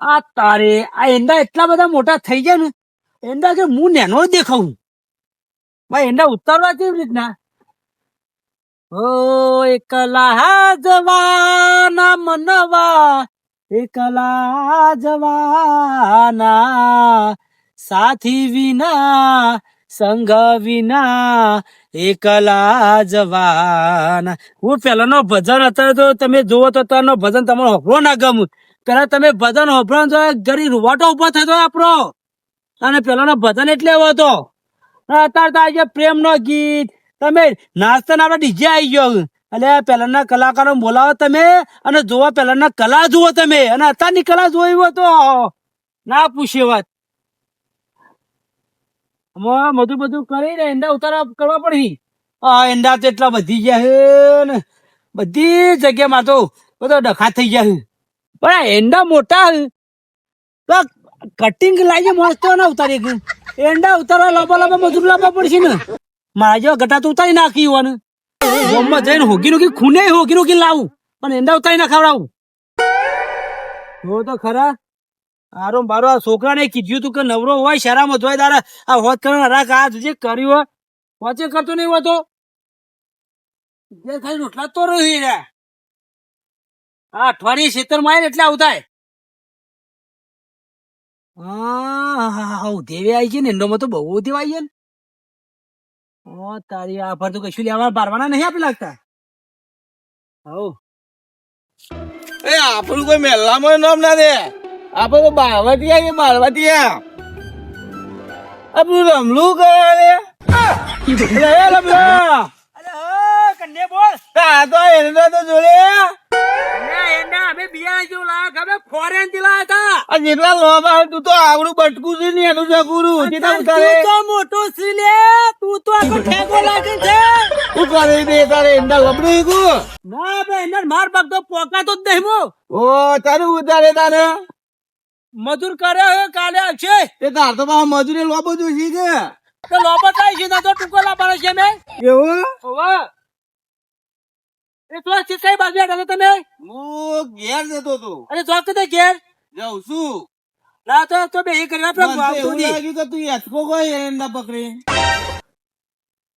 આ તારે, આ એંડા એટલા બધા મોટા થઈ જાય ને, એંડા કે હું નેનો જ દેખાવું. ભાઈ, એંડા ઉતારવા કેવી રીતના? ઓ એકલા જવાના મનવા, એકલા જવાના સાથી વિના સંગ વિના, એકલા જવાના હું પેલાનો ભજન અત્યારે તો તમે જુઓ તો તારનો ભજન તમારો હોભળો ના ગમ. પેલા તમે ભજન હોભળો તો ગરી રૂવાટો ઊભો થતો આપણો. અને પેલાનો ભજન એટલે એવો હતો. અત્યારે તો આજે પ્રેમ નો ગીત, તમે નાચતા ના આપણે ડીજે આવી ગયો. એટલે પેલાના કલાકારો બોલાવો તમે અને જોવા પેલાના કલા જુઓ તમે. અને અત્યારની કલા જોઈ તો ના પૂછે વાત. બધું બધું બધું કરીને એંડા ઉતારા કરવા પડી. આ એંડા તો એટલા વધી ગયા હે ને. બધી જગ્યામાં તો બધો ડખા થઈ ગયા પણ એંડા મોટા તો કટિંગ લાવીએ મસ્ત ના ઉતારી એંડા ઉતારવા લાંબા લાંબા મજૂર લાવવા પડશે ને. મારા જેવા ગટા તો ઉતારી નાખી હોવાનું ગામમાં જઈને હોગી નોકી ખૂને હોગી નોકી લાવું પણ એંડા ઉતારી ના ખવડાવું. જો તો ખરા. આરો બારો આ છોકરાને કીધું તું કે નવરો હોય શરામ જોઈ તારા આ હોત કરવા રાખ આ જે કર્યું હોય. વચ્ચે કરતો નહીં હોતો જે ખાલી રોટલા તો રહી રહ્યા આ અઠવાડિયે ખેતરમાં એટલે આવું થાય? હા દેવી આવી છે ને એંડોમાં તો બહુ દેવા આવી છે ને. તારી આ ફર તો કશું લેવા બારવાના નહીં આપી લાગતા? હવ એ આપણું કોઈ મેલામાં નામ ના દે. આપણે તો બારવટિયા કે બારવટિયા. આપણું રમલું કરે રે અરે ઓ, બોલ. આ તો એને તો જોડે. જેટલા લોબા તું તો આવડું બટકું છે ને એનું જકુરું તું તો મોટો સી લે તું તો આખો ઠેકો લાગે છે. તું કરે દે તારે એંડા લબડું કુ? ના બે એંડા માર ભાગ તો પોકાતો જ નહીં હું. ઓ તારું ઉતારે તારે? મજૂર કરે હવે કાલે આવશે. તે તાર તો પાછા મજૂરી લોબો જોઈશે કે. તો લોબો થાય છે ના તો ટૂંકો લાવવાનો છે મેં એવું? છે કઈ બાજુ બેઠા તમે? હું ઘેર જતો અરે કદે ઘેર. જાઉં છું. ના તો તો બે કરી આપણે મને તો નહીં. લાગ્યું કે તું યાચકો કોઈ એંડા પકડી.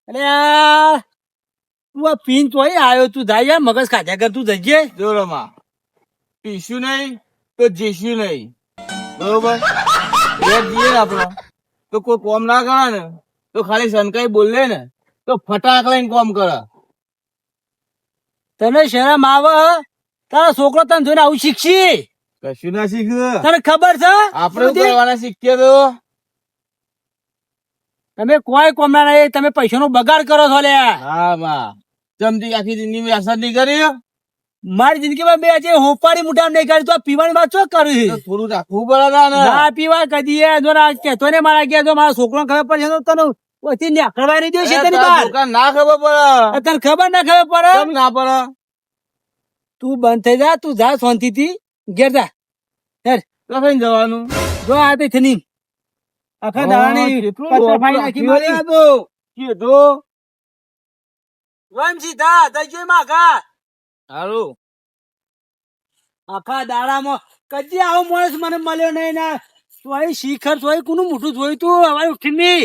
અરે તું આ પીન તો આવ્યો તું જાય મગજ ખાધા કર તું જઈએ જો રમા પીશું નહીં તો જીશું નહીં. બરોબર? ઘેર જઈએ ને તો કોઈ કોમ ના કરે ને તો ખાલી સનકાઈ બોલે ને તો ફટાક લઈને કોમ કરે. તને શરમ આવે? તારા છોકરો તને જોઈને આવું શીખશી? કશું ના શીખ્યું તને ખબર છે? આપણે કરવાના શીખીએ તો? તમે કોઈ કોમના નહીં તમે પૈસાનો બગાડ કરો છો લે. હા માં. ચમચી આખી જિંદગી અસર નહીં કરી મારી જિંદગીમાં બે આજે હોપારી મુઠા નહીં કરી તો પીવાની વાત શું કરી? થોડું રાખવું પડે ના પીવા કદી એ જો ના કહેતો ને મારા ગયા જો મારા છોકરો ખબર પડશે તો તને નીકળવા નહીં દેશે તેની ના ખબર પડે. તને ખબર ના ખબર પડે? કેમ ના પડે? તું બંધ થઈ જા તું જા શાંતિથી. ઘેર જા. હેર. તો જવાનું. જો આ તે થની આખા દાડાની નાખી મારી. તો કીધું. આખા દાડામાં કદી આવો માણસ મને મળ્યો નહીં ના. તોય શિખર તોય કોનું મોટું જોયું તું? હવે ઉઠી ની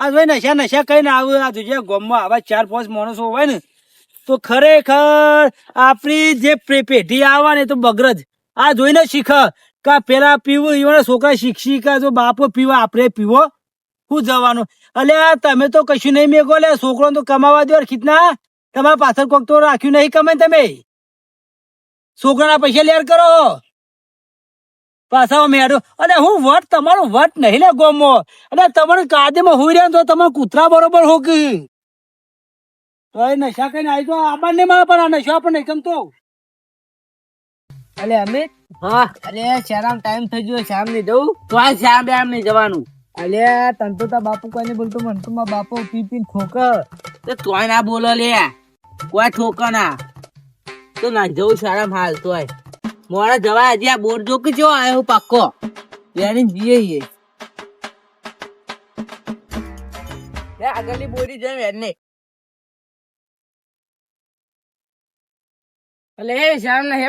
આ જોઈ નશા નશા કઈ ને આવું, આ જોઈએ ગોમમાં આવા ચાર, પાંચ માણસો હોય ને, તો ખરેખર આપણી જે પેઢી આવે તો બગરજ. આ જોઈને શીખ કા પેલા પીવું એવાના છોકરા શીખશી કા જો બાપો પીવા, આપણે પીવો. શું જવાનું? અલે તમે તો કશું નહીં મેગો લે છોકરો તો કમાવા દો ખીતના. તમારા પાછળ કોક તો રાખ્યું નહીં કમાય તમે. છોકરાના પૈસા લેર કરો. પાછા મેળો અને હું વટ તમારું વટ નહીં લે ગોમો. અને તમારું કાદીમાં હોઈ રહ્યા ને તો તમારે કૂતરા બરોબર હોકી તો એ નશા કઈ આવી તો આબાર નહીં મળે પણ આ નશો આપણને ગમતો. અલે અમિત હા. અરે શેરામ ટાઈમ થઈ ગયો શામની જવું? તો આ શ્યામ બેમ નહીં જવાનું. અલે તન તો તા બાપુ કોઈને બોલતો મન તો મારા બાપુ પી પી ઠોકર તો તોય ના બોલો લે. કોઈ ઠોકર ના. તો ના જવું શેરામ હાલ તોય. મોડા જવા હજી આ બોર્ડ જો કે જો આવ્યો પાક્કો. ત્યાંની જઈએ આગળની બોરી જાય એને. અલે શામ ના હે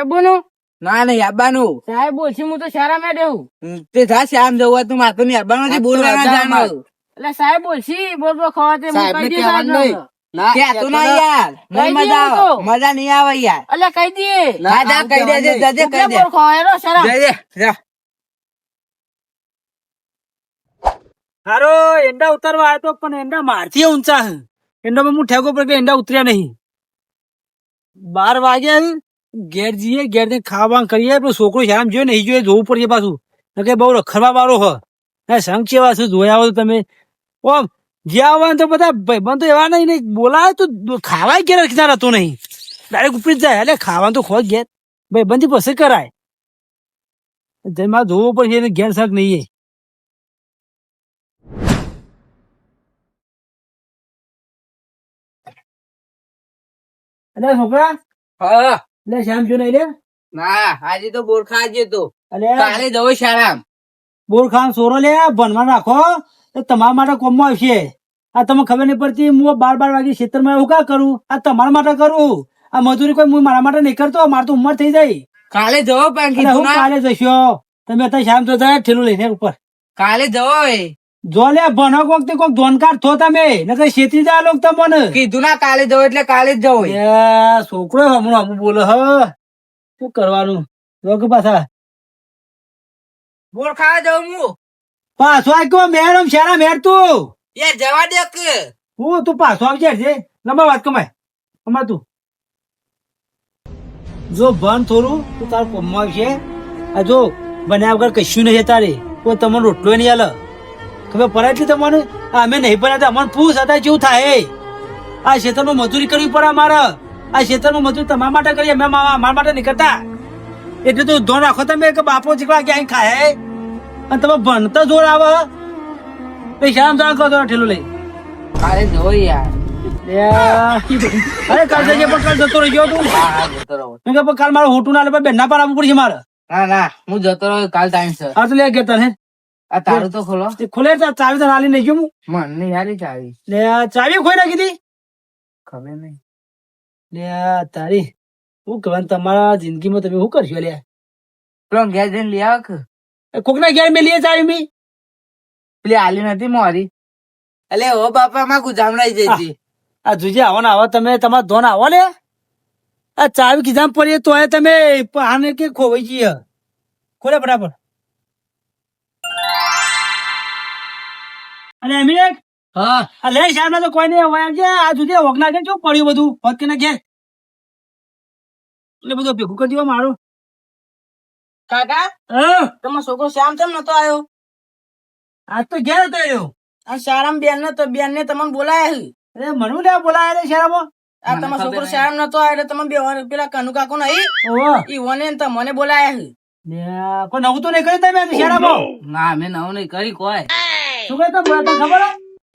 ના ના યાબાનું. સાહેબ બોલશી હું તો શારા મેં દેવું તે થા શ્યામ જવું તું માથું આવવાનું નથી બોલવાના જાણવાનું. એટલે સાહેબ બોલશી બોલ બોલ ખવાતે કહેવાનું સાહેબને. નહીં. કહેતું ના યાર. નહીં મજા આવે. મજા નહીં આવે યાર. એટલે કહી દઈએ હા જા કહી દે. જજે જજે કહી દે. બોલ ખવાયેલો જજે જા. હારો એંડા ઉતારવા આવ્યો તો પણ એંડા મારથી ઊંચા એંડામાં હું ઠેકો પર કે એંડા ઉતર્યા નહીં. બાર વાગ્યા હે, ઘેર જઈએ ઘેર જઈને ખાવા કરીએ પેલો છોકરો શામ જોયો નહીં જોઈએ જોવું પડશે પાછું. કે બહુ રખડવા વાળો હ સંગ છે જોયા હો તમે. ઓમ જ્યાં આવવાનું તો બધા ભાઈબંધ તો એવા નહીં નહીં બોલાય તો ખાવાય ઘેર રખતા રહેતો નહીં. ડાયરેક્ટ ઉપરી જાય એટલે ખાવાનું તો ખોજ ઘેર. ભાઈબંધી પછી કરાય. જેમાં જોવું પડશે એને ઘેર શક નહીં અલે છોકરા હા. લે શ્યામ જો નહીં લે? ના આજે તો બોરખા આજે તો. અલે. કાલે જવો શાળામ બોરખા સોરો લે ભણવા રાખો. તો તમારા માટે કોમમાં આવશે. આ તમને ખબર નહીં પડતી હું બાર બાર વાગે ખેતરમાં એવું કા કરું? આ તમારા માટે કરું. આ મજૂરી કોઈ હું મારા માટે નહીં કરતો મારે તો ઉંમર થઈ જાય. કાલે જવો પણ હું કાલે જશો તમે અત્યારે શામ તો થાય ઠેલું લઈને ઉપર. કાલે જવો જો લે ભણો કોક તે કોક ધોનકાર થો તમે. નકર શેતી જાય લોક તમને. કીધું ના કાલે જવો એટલે કાલે જ જવો છોકરો હમણાં હમું બોલો હ. શું કરવાનું? રોગ પાછા. બોર ખાવા જવું હું. પાછો આવ્યો મેડમ શેરા મેર તું? યાર જવા દે કે. હું તું પાછો આવજે છે લંબા વાત કમાય. અમાર તું. જો ભણ થોડું તું તારું કોમમાં આવશે. આ જો બન્યા વગર કશું નહીં તારે. કોઈ તમને રોટલો નહીં આલે. ખબર પડે છે તમને? આ અમે નહીં પડ્યા અમને પૂછ હતા કેવું થાય. આ ખેતરમાં મજૂરી કરવી પડે અમારે. આ ખેતરમાં મજૂરી તમારા માટે કરીએ. અમે મારા માટે નહીં કરતા. એટલે તો ધોન રાખો તમે કે બાપો ચીકડા ક્યાંય ખાય. અને તમે ભણતા જોર આવે પૈસા જાણ કરો ઠેલો લઈ. અરે જો યાર. અરે કાલ પણ કાલ જતો રહેજો તું. હા હા જતો રહો. મેં કહ્યું, કાલ મારે હોટું ના લે બેન ના પાડવું પડશે મારે. ના ના હું જતો રહ્યો કાલ ટાઈમ તો લે ગયા તને. આ તારું તો ખોલો. ખોલે ચાવી તો હાલી નહીં ગયું હું. મન ચાવી. લે ચાવી ખોઈ નાખી હતી. ખબર નહીં. લે તારી. શું કહેવાનું તમારા જિંદગીમાં તમે શું કરશો લે? પેલો જઈને લઈ આવ કોકના ઘેર મેં લઈએ ચાવી મી. પેલી આલી નથી મોરી. અલે ઓ બાપા માં ગુજામડાઈ જઈતી આ જોજે આવો ને આવો તમે તમારા ધોન આવો લે. આ ચાવી કીધા પડીએ તો તમે આને કે ખોવાઈ જઈએ. ખોલે બરાબર અને અમીર હા. આ લે શામ તો કોઈ નહીં હોય આવજે આ સુધી ઓગના છે શું પડ્યું બધું? હોત કે ના ઘેર. એટલે બધું ભેગું કરી દેવા મારું. કાકા? હા? તમારો છોકરો શ્યામ કેમ નતો આવ્યો આજ તો ઘેર હતો આવ્યો આ શારામ બેન ને તો બેન ને તમને બોલાયા અરે મનુ લે બોલાય રે આ તમારો છોકરો શારામ નતો આવ્યો એટલે તમે બે વાર પેલા કનુ કાકો નહીં ઈ વને ને મને બોલાયા કોઈ નવું તો નહીં કર્યું તમે આજે ના મેં નવું નહીં કરી કોઈ. શું કહે તમે? ખબર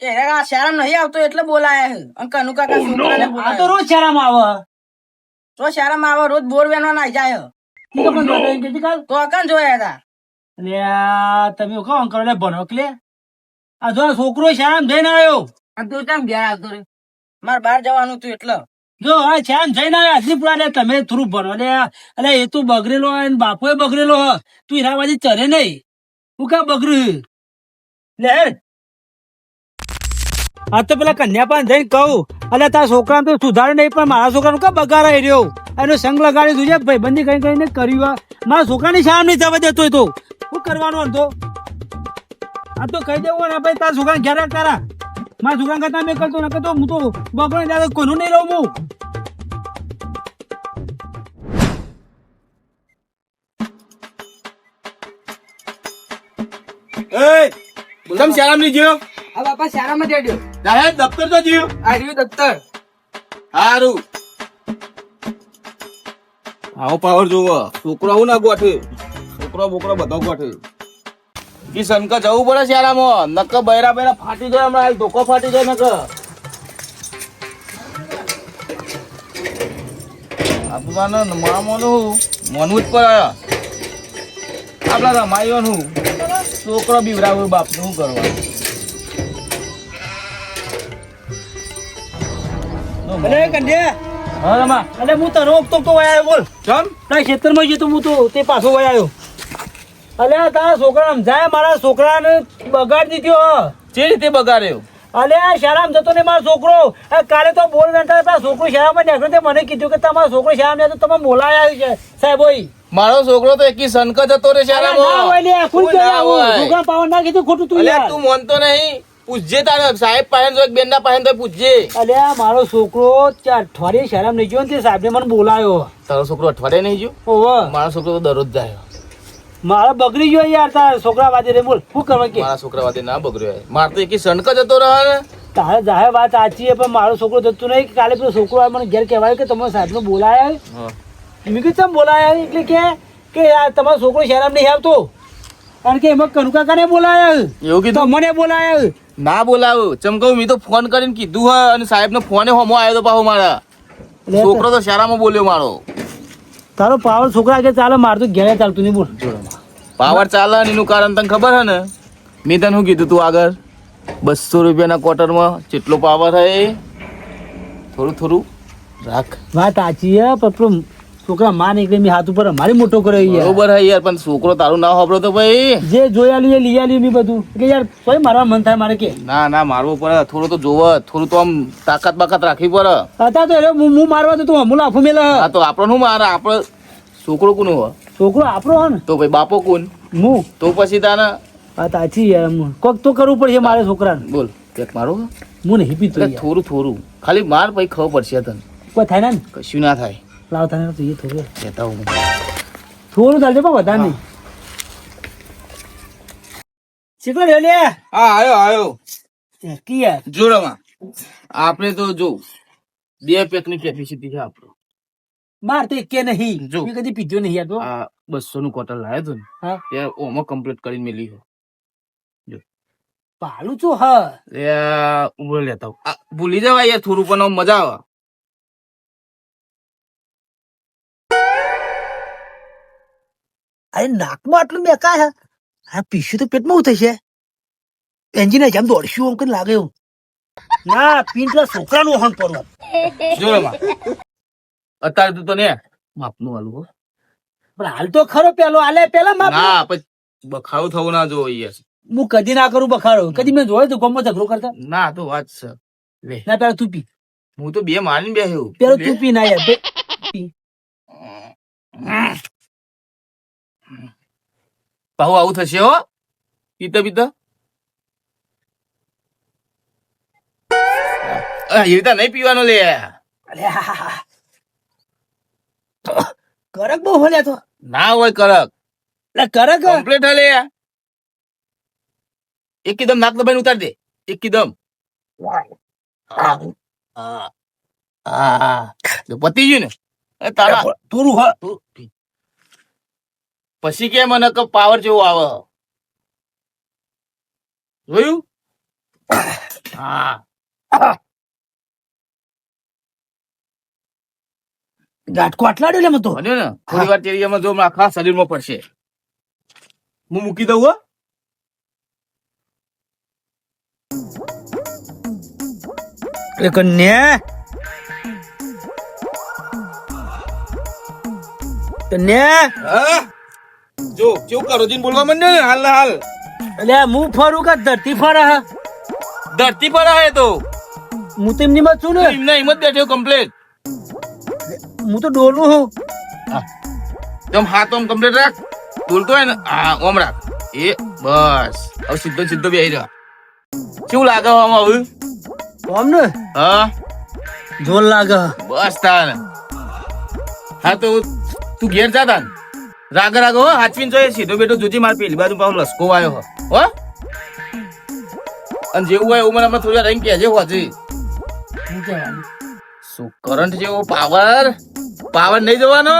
એ આ શારામ નહીં આવતો એટલે બોલાયા અને કનુ કાકા છોકરાને આ તો રોજ શાળામાં આવે. તો શારામ આવે રોજ બોર વેનો ના જાય. તો. તો હતા? તમે કહો અંકલ લે ભણો કે આ જો છોકરો શ્યામ જઈને આવ્યો તું કેમ ઘેર આવતો રે મારે બહાર જવાનું હતું એટલે. જો આ શ્યામ જઈને આવ્યો આટલી પુરા લે તમે થોડું ભણો. લે અલે એ તું બગડેલો હોય ને બાપોય બગડેલો હોય. તું એના બાજુ ચરે નહીં. હું કા બગડ્યું લે. આ તો પેલા કન્યા પણ જઈને કહું. અલે તારા છોકરા તો સુધારે નહીં, પણ મારા છોકરાનું કા આવી રહ્યો? એનો સંગ લગાડી તું છે. ભાઈબંધી કઈ કઈને કર્યું. મારા છોકરાની શામ નહીં જવા દેતો તો. શું કરવાનું હતો આ તો કહી દેવું ને ભાઈ તારા છોકરાને ઘેર તારા. મારા છોકરા કરતા મેં કરતો, ન કરતો, હું તો બગડે ત્યારે કોનું નહીં રહું હું? એ, તમ શરમ નહીં આ બાપા શારામ જ અડ્યો જાહેર દફતર તો જીવ આ રહ્યું દફતર. હારું. આવો પાવર જોવો. છોકરો આવું ના ગોઠે. છોકરો બોકરો બધો ગોઠે. ઈ સનકા જવું પડે શાળામાં. નક બૈરા બૈરા ફાટી જાય હમણાં. ધોકો ફાટી જાય નક આપણાને મામોનું મનવું જ પડે. આપણા રમાઈઓનું. છોકરો બીવરાવું બાપ શું કરવા અલે કંડ્યા. હા રમા. અલે હું તો રોક તો તો બોલ. ચમ ના ખેતરમાં જતો હું તો તે પાછો વહી આવ્યો. અલ્યા તારા છોકરા સમજાય? મારા છોકરાને બગાડ દીધો જે રીતે બગાડ્યો? અલ્યા શાળામાં જતો ને મારો છોકરો. કાલે તો બોલ નતા પેલા છોકરો શાળામાં નીકળ્યો તે મને કીધું કે તમારો છોકરો શાળામાં જતો તમે બોલાય આવ્યું છે સાહેબ ઓય. મારો છોકરો તો એકી સનક જતો રે અલ્યા, ના હોય લે, શાળામાં ખુદ આવું. હોય. છોકરા પાવન ના કીધું ખોટું તું યાર. તું માનતો નહીં. પૂછજે તારે સાહેબ પાસે તો બેન ના પાસે તો પૂછજે. અલ્યા મારો છોકરો અઠવાડિયે શાળામાં નહીં ગયો ને તે સાહેબને મને બોલાયો. તારો છોકરો અઠવાડિયે નહીં ગયો? ઓહો મારો છોકરો તો દરરોજ જાય. મારો બગડી ગયો યાર તારા છોકરા વાજે રે બોલ શું કરવા કે? મારા છોકરા વાતે ના બગડ્યો. મારે તો એકી સણક જતો રહે ને તારે જાહેર વાત સાચી છે પણ મારો છોકરો જતો નહીં. કાલે પેલો છોકરો મને ઘેર કહેવાય કે તમારો સાહેબને બોલાયા મેં કીધું તમે બોલાયા એટલે કે કે યાર તમારો છોકરો શહેરામાં નહીં આવતો. કારણ કે એમાં કનુકાકાને બોલાયા એવું કીધું? મને બોલાયા ના બોલાવ. ચમકવું મેં તો ફોન કરીને કીધું હોય અને સાહેબ નો ફોને હોમો આવ્યો તો પાછો મારા. છોકરો તો શારામાં બોલ્યો મારો. તારો પાવર છોકરા આગળ ચાલે માર તો ઘેરે ચાલતું નહીં બોલ. પાવર ચાલે ને એનું કારણ તને ખબર હે ને? મેં તને શું કીધું તું આગળ? બસો રૂપિયાના ક્વાર્ટરમાં જેટલો પાવર હે થોડું થોડું રાખ. વાત સાચી હે પણ છોકરા માં નીકળે મી હાથ ઉપર મારી મોટો કર્યો યાર. બરોબર હે યાર પણ છોકરો તારું ના હોબળો તો ભાઈ. જે જોયાલું એ લઈ આલ્યું મી બધું. એટલે યાર કોઈ મારવા મન થાય મારે કે. ના ના મારવો પડે. થોડું તો જોવે થોડું તો આમ તાકાત બાકાત રાખવી પડે. હતા તો એટલે હું મારવા તો તું હમુ લાફો મેલા. હા તો આપણો હું મારે? આપણે છોકરો કોનો હો? છોકરો આપણો હો ને? તો ભાઈ બાપો કોણ? હું. તો પછી તાને? હા તાચી યાર હું. કોક તો કરવું પડશે મારે છોકરાને. બોલ પેક મારો? હું નહીં પીતો થોડું થોડું. ખાલી માર પછી ખબર પડશે તને. કોઈ થાય ને? કશું ના થાય. લાવ થાય તો એ થોડું કહેતા હું થોડું ચાલશે પણ વધારે નહીં. શીખો લે લે. હા આવ્યો આવ્યો કી યાર? આપણે તો જો બે પેકની કેપેસિટી છે આપણો. માર તો એકે નહીં. જો. મેં કદી પીધો નહીં યાર તો. આ બસો નું કોટલ લાવ્યો તો ને. હા. એ ઓમાં કમ્પ્લીટ કરીને મેલી હો પાલું છું હા. એ ઊભો લેતા ભૂલી જવાય યાર થોડું પણ મજા આવે. અરે નાકમાં આટલું મેકા હે? આ પીસ્યું તો પેટમાં છે એન્જિન જેમ દોડશું એમ કઈ લાગે એવું. ના પીન પેલા છોકરાનું વહન કરવું જોડમાં અત્યારે તું તો ને માપનું વાલું પણ હાલ તો ખરો પેલો હાલે પેલા માપ. ના પછી બખાવું થવું ના જોઈએ હું કદી ના કરું બખાડો કદી મેં જોયો તો ગમો ઝઘડો કરતા? ના તો વાત છે. લે. ના પેલા તું પી. હું તો બે મારીને બેહ્યો પેલો તું પી ના યાર. બે- પાહુ આવું થશે હો. પીતા પીતા એવી નહીં પીવાનો લે. કરક બહુ હોલ્યા તો. ના હોય કરક કરક કમ્પ્લેટ હલે. એકદમ નાક દબાઈને ઉતાર દે. એકદમ. પતી ગયું ને. તારા. થોડું. પછી કે મને કે પાવર જેવો આવે? જોયું? હા. ગાટકો આટલા લે મતો બન્યો ને. થોડી વાર તેરિયામાં જો આખા શરીરમાં પડશે. હું મૂકી દઉં હો. કન્યા. કન્યા. હા? જો કેવું કરો? જીન બોલવા માંડ્યો ને? હાલ હાલ. એટલે હું ફરું કે ધરતી ફરે હ? ધરતી પર હે તો. હું તો એમની માં છું ને. એમને જ બેઠ્યો કમ્પ્લેટ હું તો ડોલું હું. તમ હાથ ઓમ કમ્પ્લેટ રાખ. બોલતો હોય ને હા ઓમ રાખ. એ બસ. હવે સીધો ને સીધો બેહી રહ્યો કેવું લાગે આમાં હવે? આમ ને? હા. જોર લાગે. બસ તાર. હા તો તું ઘેર જા તાન રાગ રાગ હો હાચવીને જોઈએ સીધો બેઠો જુજી માર પેલી બાજુ પાછો લસકો આવ્યો હો. હો? અને જેવું હોય એવું મને હમણાં થોડી રહીને કહેજે હોજી. શું કરંટ જેવો પાવર પાવર નહીં જવાનો?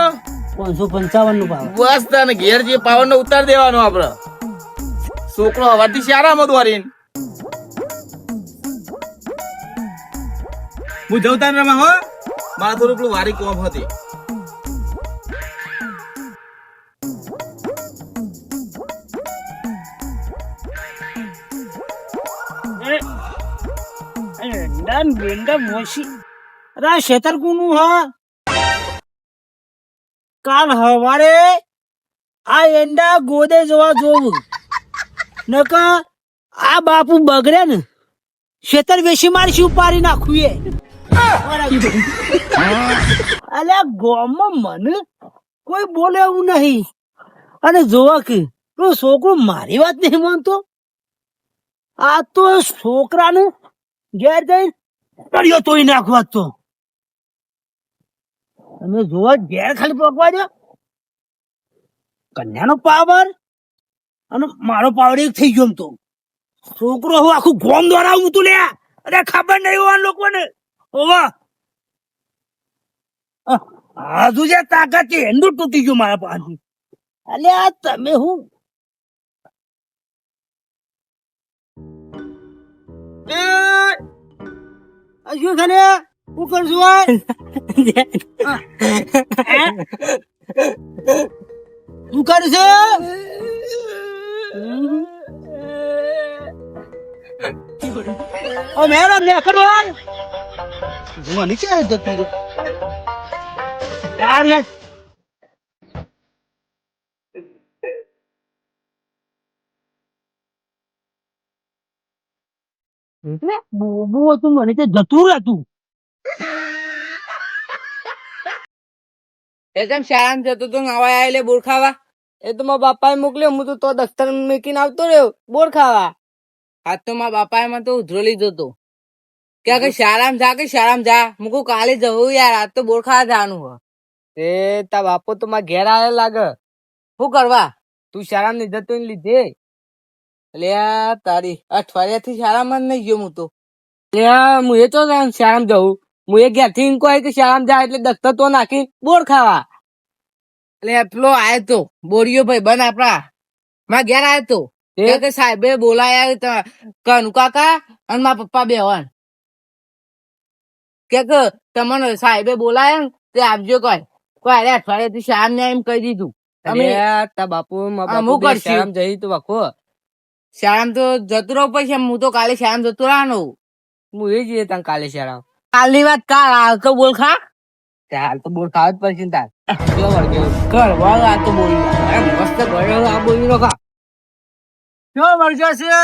પાંચસો પંચાવનનું પાવર બસ તને ઘેર જે પાવર નો ઉતાર દેવાનો આપડે છોકરો હવાથી શાળામાં દોરીને હું જવતા રમા હો? મારા થોડું પેલું વારી કોમ હતી. એંડા ને બેંડા મોસી અરે આ શેતર કોનું હ? કાલ હવારે આ એંડા ગોદે જોવા જોવું. નકા આ બાપુ બગડે ને ખેતર વેસી મારી ઉપાડી નાખું એ. અલ્યા ગામમાં મને કોઈ બોલે એવું નહીં. અને જોવા કે પેલો છોકરો મારી વાત નહીં માનતો? આ તો છોકરાને ઘેર જઈ તળિયો તોડી નાખવા તો. તમે જોવા ઘેર ખાલી પકવા દો કન્યાનો પાવર અને મારો પાવર એક થઈ ગયો તો. છોકરો હું આખું ગોમ દ્વારા હું તું લે. અરે ખબર નહીં હોવા લોકોને. હોવા. હજુ જે તાકાત છે એનું તૂટી ગયું મારા પાસે અલે આ તમે હું? આ શું છે ને? હું કરશું હે? કરશે ઓ મેડમ ને કરો મને ક્યાં જતું રહ્યું? એટલે બોબો હતું મને તે જતું રહેતું. એ કેમ શાળામાં જતો તો નવા આવેલે બોર ખાવા? એ તો મારા બાપાએ મોકલ્યો, હું તો તો દફતર મૂકીને આવતો રહ્યો બોર ખાવા. આજ તો મારા બાપાએ મને તો ઉધરો લીધો તો કે કે શાળામાં જા કે શાળામાં જા. હું કહું કાલે જવું યાર, આજ તો બોર ખાવા જવાનું હો તે બાપો તો મારા ઘેર આવે લાગે. શું કરવા? તું શાળામાં જતો લીધે? આ તારી અઠવાડિયાથી શાળામાં નહીં ગયો હું તો. એટલે હું એ તો શાળામાં જવું. હું એ ઘેરથી કહે કે શાળામાં જાય એટલે દફતર તો નાખી બોર ખાવા. એટલે પેલો આયો તો બોરિયો ભાઈ બન આપડા માં ઘેર આવ્યો તો. કે કે સાહેબે બોલાયા ત- કનુ કાકા અને મારા પપ્પા બે હવાન કે કે તમને સાહેબે બોલાયા ને તે આપજો કોઈ. કોઈ અરે અઠવાડિયે થી શામ ને એમ કહી દીધું. અમે તા બાપુ અમુક શાળામાં જઈ તો વાખો. શાળામાં તો જતો રહો પછી હું તો કાલે શાળામાં જતો રહેવાનો. હું એ જઈએ તને કાલે શાળા કાલની વાત કાલ હાલ તો બોલ ખા. હાલ તો બોલ ખાવ જ પડશે ને તાર. કર વાળ આ તો બોલ મસ્ત ગળ્યો આ બોલી નો ખા. કયો વર્જો છે.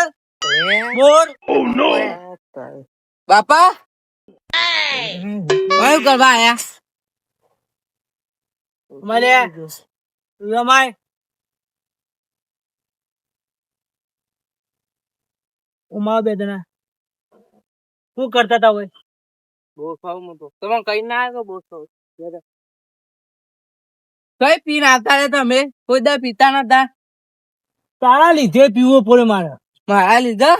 બોર બાપા? કયું કરવા આયા? મને રમાય ઉમા બે જણા શું કરતા હતા હોય? બહુ ખાવું મોટો તમે કઈ ના આવ્યો બહુ ખાવું કઈ પીને આવતા રે તમે? કોઈ દા પીતા નતા? તારા લીધે પીવો પડ્યો મારે. મારા લીધા?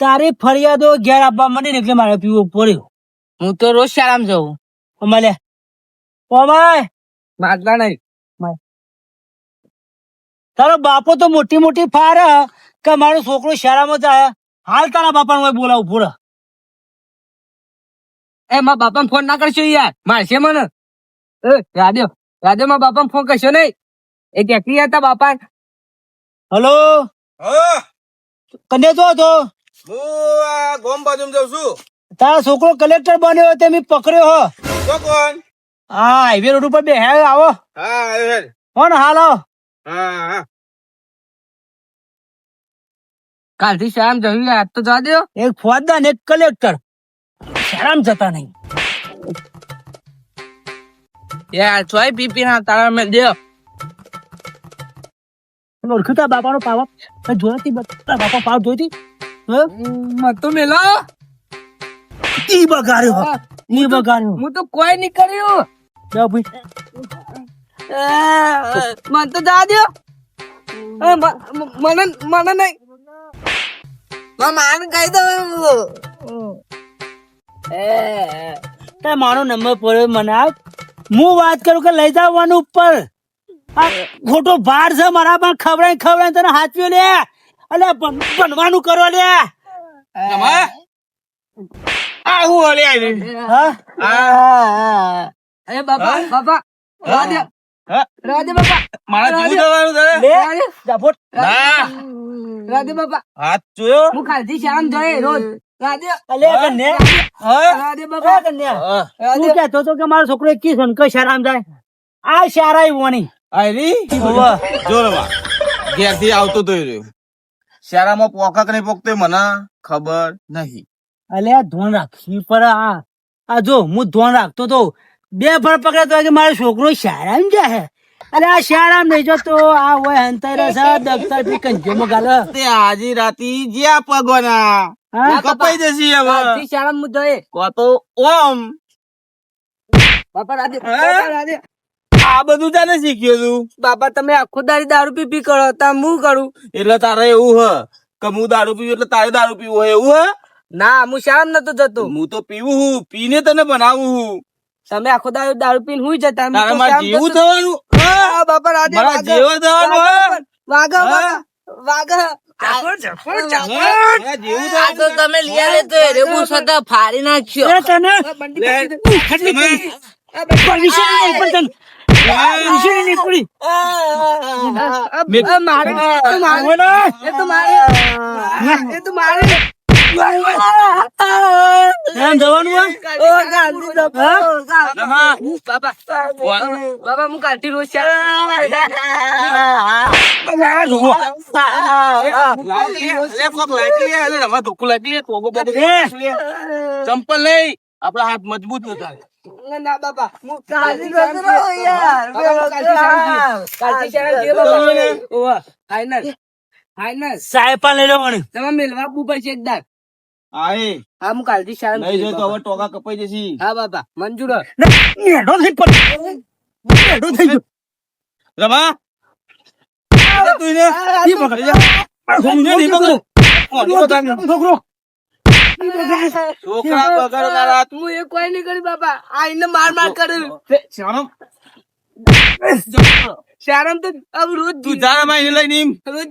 તારી ફરિયાદો ઘેર આપવા માંડી ને એટલે મારે પીવો પડ્યો. હું તો રોજ શાળામાં જઉં. અમારે ઓમાય! માગતા નહીં. તારો બાપો તો મોટી મોટી ફાર હ. કે મારો છોકરો શાળામાં જાય. હાલ તારા બાપાને બોલાવું પૂરા એ મારા બાપાને ફોન ના કરશો યાર. મારશે મને. એ રાધ્યો માં મારા બાપાને ફોન કરશો નહીં. એ ટેકરી હતા બાપા. હલો? હા. કને તો? હતો હું આ ગોમ બાજુ જાઉં છું. તારા છોકરો કલેક્ટર બન્યો તે મેં પકડ્યો હો. તો કોણ? હા હાઈવે રોડ ઉપર બે હે આવો. હા આવ્યો. કોણ? હાલ. હા હા. કાલથી શામ જવું આજ તો જવા દો એક ફોજદાર ને એક કલેક્ટર. શાળામાં જતા નહીં. યાર ચોય પી પી ના તારા મેં દે ઓળખતા બાપા બાપાનો પાવા. જોયાથી બધા બાપા પાવ જોઈતી મત તો મેલો. ઈ બગાડ્યો. ઈ બગાડ્યો. હું તો કોઈ નહીં કર્યું. જો ભાઈ. મને તો જા દો મ- મ- મને મને નહીં. માને કહી દઉં તે. મારો નંબર પડ્યો મને આપ હું વાત કરું કે લઈ જવાનું ઉપર. ખોટો ભાર છે મારા પણ ખવડાય ખવડાય તને હાચવ્યો લે. અલે બન- બનવાનું કરો લે. તમારે આ હું હલે આવી. હા? એ બાપા બાપા હા? બાપા. મારા જીવ જવાનું તારે લે. જાફોટ. ના. રવા બાપા. હાથ જોયો? હું કાલથી શામ જાય રોજ. રવા અલે કન્યા. હા? રવા બાપા. કન્યા. હા. રવા તું દે કહેતો તો કે મારો છોકરો એકી શાળામાં જાય? આ શારા વોની. આયરી? હોવે. જો ઘેરથી આવતો તો રહ્યો. શાળામાં પોકા નહીં પોકતો મને ખબર નહીં. અલે આ ધોન રાખવી પડે આ આ જો હું ધોન રાખતો તો બે ફળ પકડે તો કે મારો છોકરો શાળામાં જાહે અરે આ શાળામાં નહીં જતો આ હોય હંતાઈ રસા દફતરથી કંજોમાં ગાલે તે આજે રાતી જ્યાં પગવાના કપાઈ જશે હવે. આજથી શાળામાં મુદ્દો એ કો તો ઓમ. બાપા રાધે રાધે. આ બધું તને શીખ્યો તું બાપા તમે આખો દારી દારૂ પી પી કરો તા હું કરું? એટલે તારે એવું હ કે હું દારૂ પીવું એટલે તારે દારૂ પીવું હોય એવું હ? ના હું શાળામાં નતો જતો. હું તો પીવું હું પીને તને બનાવું હું. તમે આખો દારૂ દારૂ પીને હું જતા. તારે તો મારે જેવું. થવાનું? બાપા મારા હે? વાગે હા? વાગે હે? મારા લઈ લે, પણ એમ જવાનું? ઓ ગાંધી બાપા. બાપા હું કાલથી રોજ લે, લે, લે. લે. ચંપલ નહીં આપડા હાથ મજબૂત નતા ના બાપા હું શાળા યાર. ફાઈનલ ફાઈનલ સાહેબ પણ લઈ લેવાનું. તમે મેલવા બુબર છે એકદાર આય. હા હું કાલથી શાળા નહીં જોઈ તો હવે ટોકા કપાઈ જશે. હા બાપા મંજૂર. નેડો થઈ પડ. નેડો થઈ ગયો. રમા. તું ને ઈ પકડ જા. સમજે નહીં પકડો. છોકરો. છોકરા. બગાડો તારા એ કોઈ નહીં કરી બાપા. આ એને માર માર કર્યું શાણો. શાળામાં તો રોજ તું જાણ રમા એને લઈને. રોજ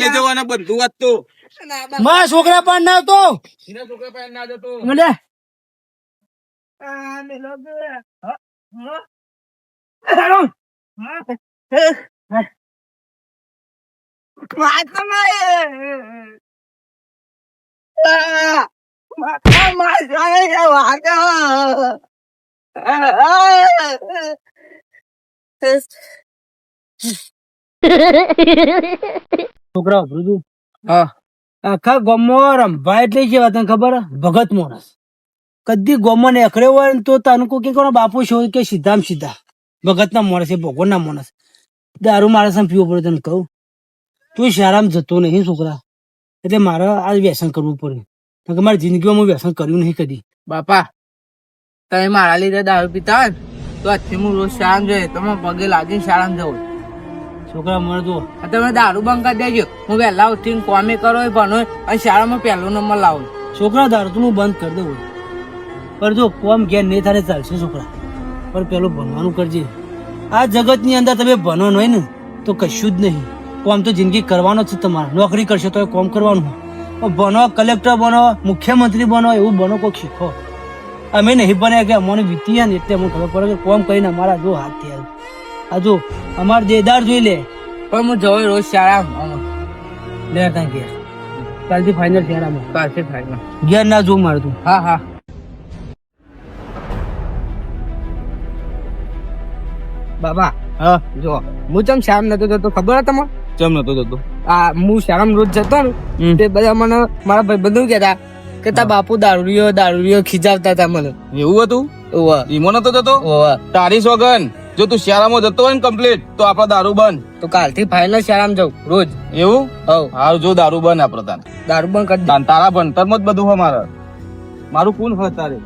લઈ જવાના બધું વાત તો. મારા છોકરા પણ ના હતો છોકરા પાસે ના જતો. મને. છોકરા હા. આખા ગામમાં રંભા એટલે કેવા તને ખબર? ભગત માણસ. કદી ગોમાં એકડે હોય ને તો તને કોઈ કે કોનો બાપુ છો કે સીધામ સીધા. ભગત ના માણસ એ ભગવાન ના માણસ. દારૂ માણસ પીવો પડે તને કહું? તું શારામ જતો નહીં છોકરા. એટલે મારે આ વ્યસન કરવું પડે. કે મારી જિંદગીમાં હું વ્યસન કર્યું નહીં કદી. બાપા, તમે મારા લીધે દારૂ પીતા હોય તો આજથી હું રોજ શાળામાં જોઈએ તમે પગે લાગીને શાળામાં જવું. છોકરા મને જો આ તમે દારૂ બંધ કરી દેજો. હું વહેલા ઉઠીને કોમે કરો એ ભણો અને શાળામાં પહેલો નંબર લાવો. છોકરા દારૂ તું બંધ કરી દઉં પણ જો કોમ ઘેર નહીં થાય ચાલશે છોકરા. પણ પેલું ભણવાનું કરજે. આ જગતની અંદર તમે ભણો હોય ને તો કશું જ નહીં. કોમ તો જિંદગી કરવાનો જ છે તમારે. નોકરી કરશો તો કોમ કરવાનું. પણ બનો કલેક્ટર બનો મુખ્યમંત્રી બનો એવું બનો કોઈક શીખો. અમે નહીં બન્યા કે અમને વીતી ને એટલે અમને ખબર પડે કે કોમ કરીને અમારા જો હાથ થયા આ જો અમારા દેદાર જોઈ લે. પણ હું જવું રોજ શાળા લે ત્યાં ઘેર. કાલથી ફાઇનલ અમે પાસે થાય ઘેર ના જો મારું તું. હા હા. બાબા હા. જો હું ચમ શામ નતો જતો? ખબર હતા તમને? ચમ નતો જતો. આ હું શામ રોજ જતો ને તે બધા મને મારા ભાઈ બધું કહેતા કે તા બાપુ દારૂડિયો દારૂડિયો ખીજાવતા હતા મને. એવું હતું? ઓવા ઈમો નતો જતો? ઓવા તારી સોગન. જો તું શિયાળામાં જતો હોય ને કમ્પ્લીટ તો આપડા દારૂ બંધ. તો કાલથી ફાઇનલ શાળામાં જાઉં રોજ. એવું? હવ. હારું જો દારૂ બંધ આપડે તાન દારૂ બંધ કરી તારા ભણતરમાં જ બધું હોય મારે. મારું કોણ હોય તારે.